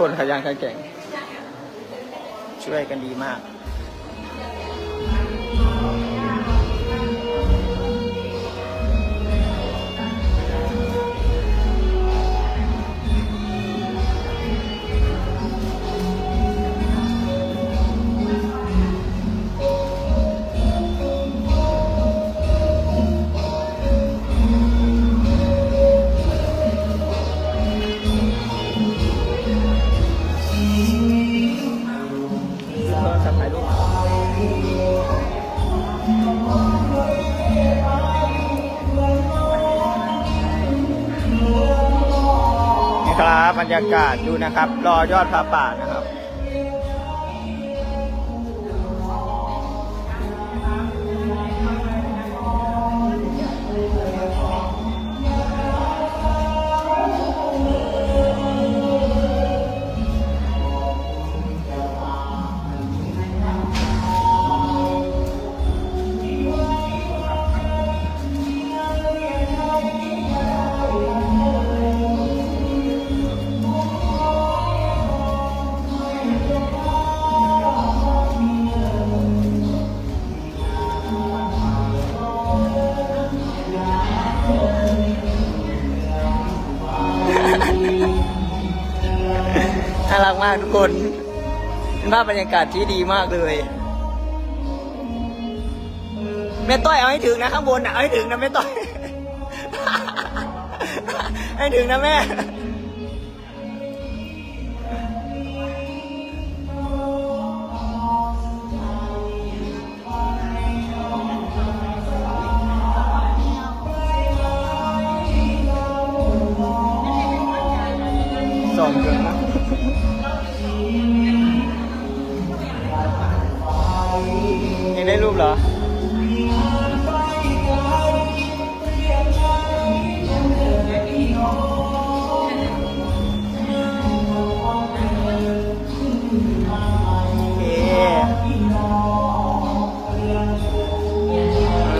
คนขยันขันแข็งช่วยกันดีมากากาศดูนะครับ รอยอดพระป่านะครับ มากทุกคนเป็นภาพบรรยากาศที่ดีมากเลยแม่ต้อยเอาให้ถึงนะข้างบนอะเอาให้ถึงนะแม่ต้อย ให้ถึงนะแม่ส่งถึงนะ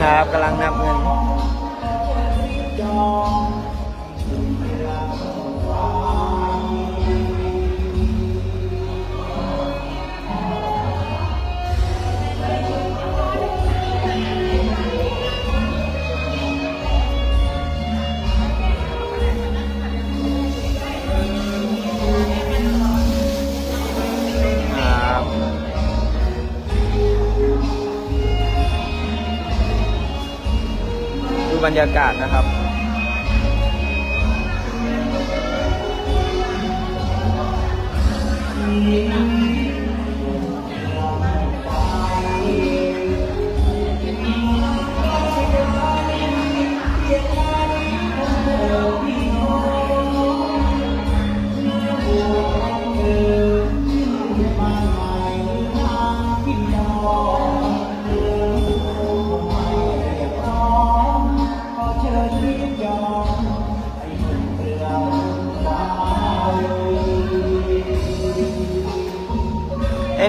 ครับกำลังนับเงิน รรยากาศนะครับได้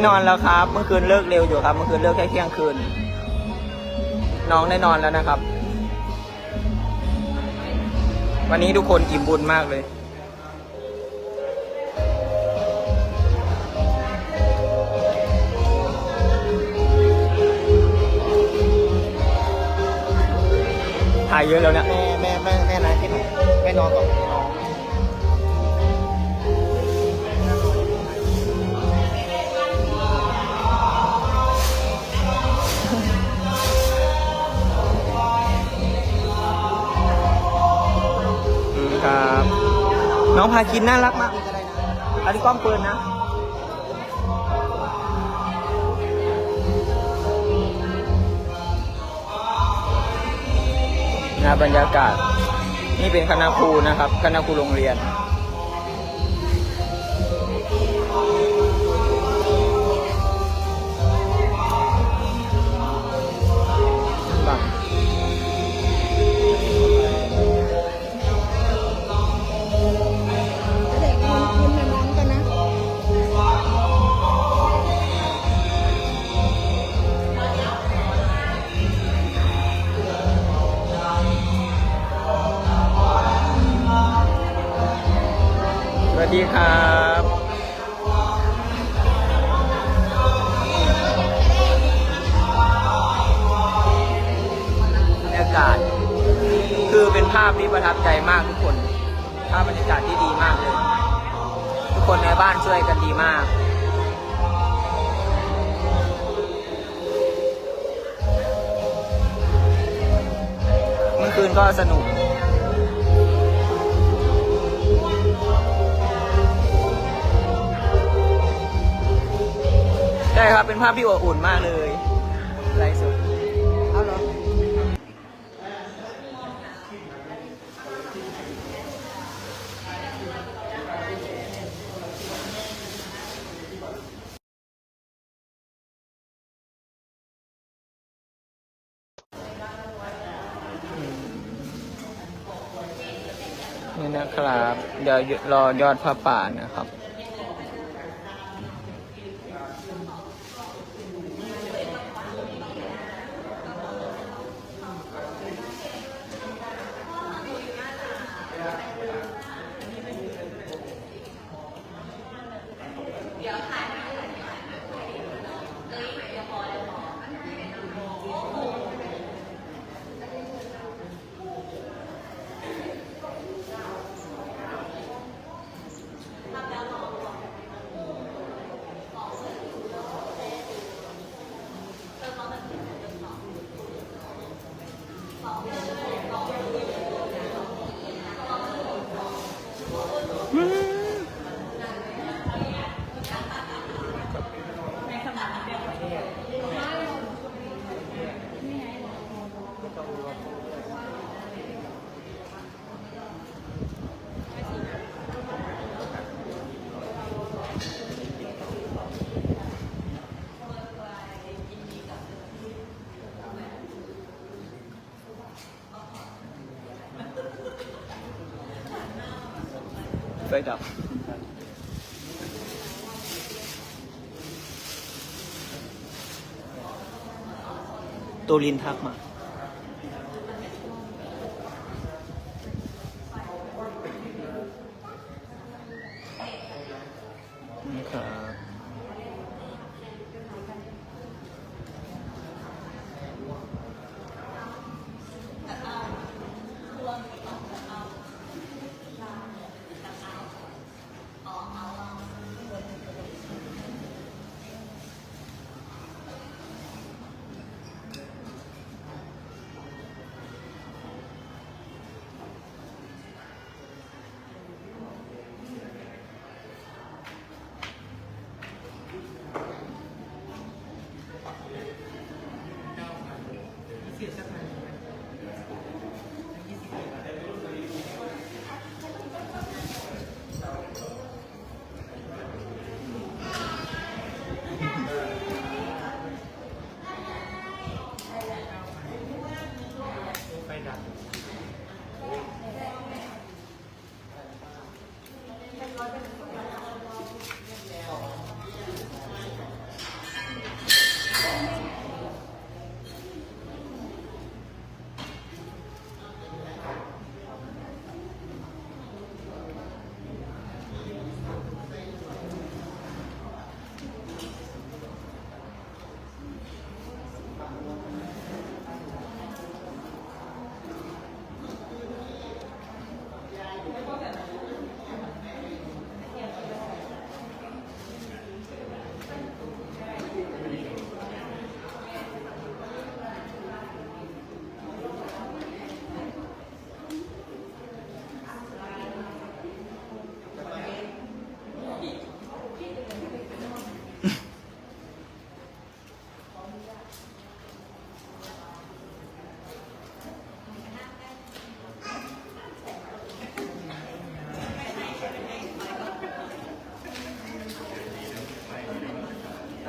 นอนแล้วครับ เมื่อคืนเลิกเร็วอยู่ครับ เมื่อคืนเลิกแค่เที่ยงคืน น้องได้นอนแล้วนะครับ วันนี้ทุกคนอิ่มบุญมากเลยถ่ายเยอะแล้วเนี่ย แม่แม่แม่แม่นะที่ไหนแม่นอนก่อน น้องพาคินน่ารักมากอันนี้กล้องปืนนะนะบรรยากาศ นี่เป็นคณะครูนะครับ คณะครูโรงเรียนาพที่ประทับใจมากทุกคน ภาพบรรยากาศที่ดีมากเลย ทุกคนในบ้านช่วยกันดีมากเมื่อคืนก็สนุกใช่ครับเป็นภาพที่อบอุ่นมากเลย นี่นะครับ เดี๋ยวรอยอดผ้าป่านะครับ ไฟ ดับ ตัวลินทักมา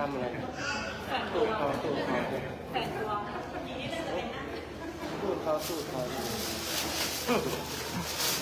ทำอะไรสูตรเขาสูตรเขาสูตรเขาสูตรเขายอ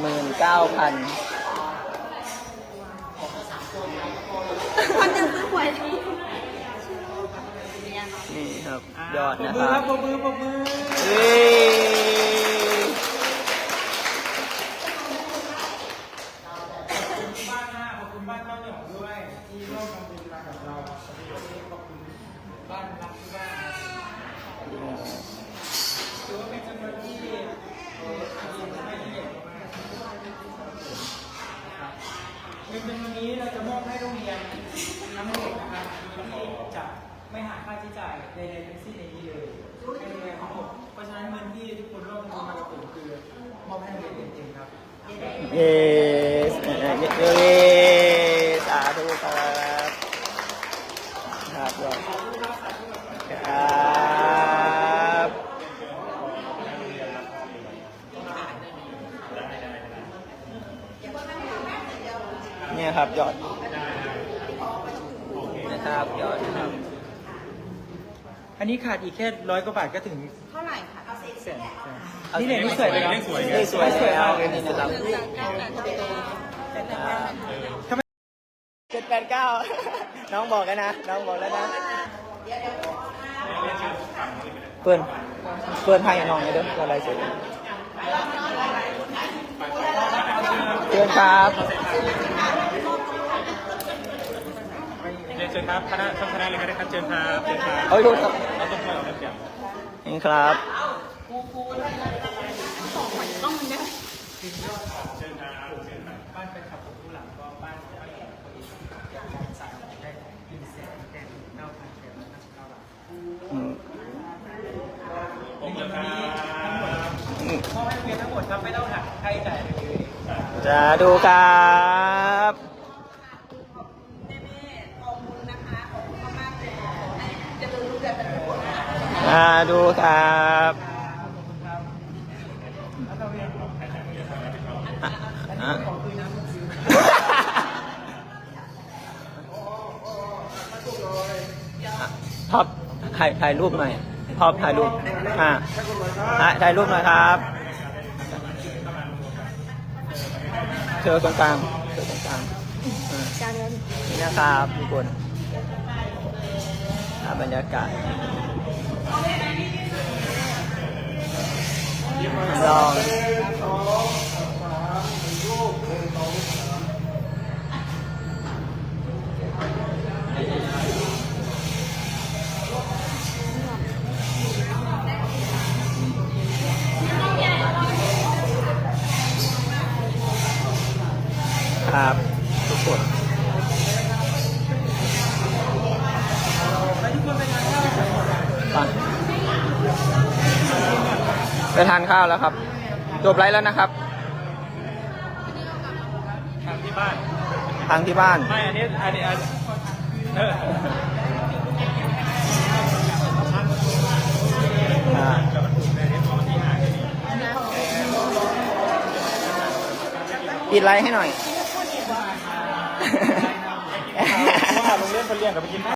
หมื่นเก้าพันคนจะซื้อหวยนี่ครับยอดปรบนะมืคอครัรับบปรบมือปรบมือเอ้ยขอบคุณบ้านหน้าขอบคุณบ้านข้าวเหนียวด้วยที่ร่วมทำบุญมากับเราขอบคุณบ้านรักที่บ้านถือว่าเป็นจำนวนที่ ครับเงินจำนวนนี้เราจะมอบให้โรงเรียนทั้งหมดนะครับที่จะไม่หาค่าใช้จ่ายใดๆทั้งสิ้นในนี้เลยให้โรงเรียนทั้งหมดเพราะฉะนั้นเงินที่ทุกคนร่วมทำบุญมากับผมคือมอบให้โรงเรียนเต็มๆครับ เย้เย้สาธุครับครับยอดครับเนี่ยครับ ยอดนะครับยอดนะครับ อันนี้ขาดอีกแค่ร้อยกว่าบาทก็ถึงเท่าไหร่คะแสนนี่เลยนี่สวยเลยนะได้สวยแล้วนี่นะครับเจ็ดแปดเก้าน้องบอกกันนะ น้องบอกแล้วนะเพื่อนเพื่อนให้น้องเลยเด้อเพื่อนอะไรเสร็จเชิญครับ เรียนเชิญครับคณะช่องคณะเลยก็ได้ครับเชิญครับเชิญครับเอ้ยดูครับเราต้องคอยออกแบบอย่างนี่ครับบ้านเป็นขับผมผู้หลังก็บ้านบ้านของคนอีกสายได้หนึ่งแสนแปดหมื่นเก้าพันแปดร้อยห้าสิบเก้าบาทอืมผมเลยครับอืมมอบให้โรงเรียนทั้งหมดครับไม่ต้องหักค่าใช้จ่ายเลยจะดูครับ แม่แม่ขอบคุณนะคะ ขอบคุณมากๆเลยขอให้เจริญรุ่งเรืองเป็นผลนะ มาดูครับ ขอบคุณครับแล้วเราเรียนของใครอันนี้ อะท็อปถ่ายถ่ายรูปหน่อยท็อปถ่ายรูป อ่าอะถ่ายรูปหน่อยครับเธอตรงกลางเธอตรงกลางอ่าการเงินนี่นะครับทุกคนบรรยากาศลอง ไปไปทานข้าวแล้วครับ จบไลฟ์แล้วนะครับทางที่บ้าน ทางที่บ้าน ไม่ อันนี้ อันนี้อันเอออ่าปิดไลฟ์ให้หน่อย ว่าโรงเรียนคนเรียนกับไปกินข้าว